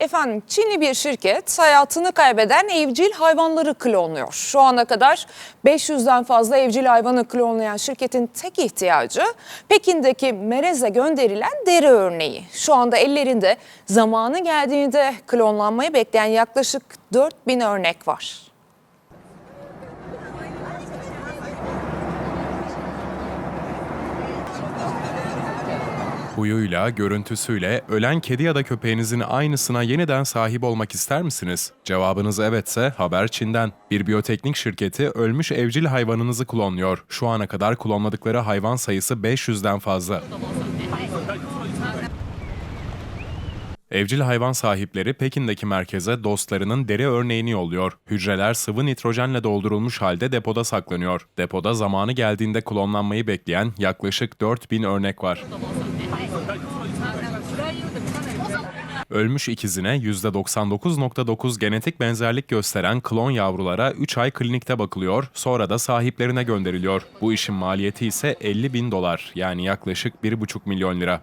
Efendim Çinli bir şirket hayatını kaybeden evcil hayvanları klonluyor. Şu ana kadar 500'den fazla evcil hayvanı klonlayan şirketin tek ihtiyacı Pekin'deki Merez'e gönderilen deri örneği. Şu anda ellerinde zamanı geldiğinde klonlanmayı bekleyen yaklaşık 4000 örnek var. Huyuyla, görüntüsüyle ölen kedi ya da köpeğinizin aynısına yeniden sahip olmak ister misiniz? Cevabınız evetse haber Çin'den. Bir biyoteknik şirketi ölmüş evcil hayvanınızı klonluyor. Şu ana kadar klonladıkları hayvan sayısı 500'den fazla. Evcil hayvan sahipleri Pekin'deki merkeze dostlarının deri örneğini yolluyor. Hücreler sıvı nitrojenle doldurulmuş halde depoda saklanıyor. Depoda zamanı geldiğinde klonlanmayı bekleyen yaklaşık 4000 örnek var. Ölmüş ikizine %99.9 genetik benzerlik gösteren klon yavrulara 3 ay klinikte bakılıyor, sonra da sahiplerine gönderiliyor. Bu işin maliyeti ise 50 bin dolar yani yaklaşık 1,5 milyon lira.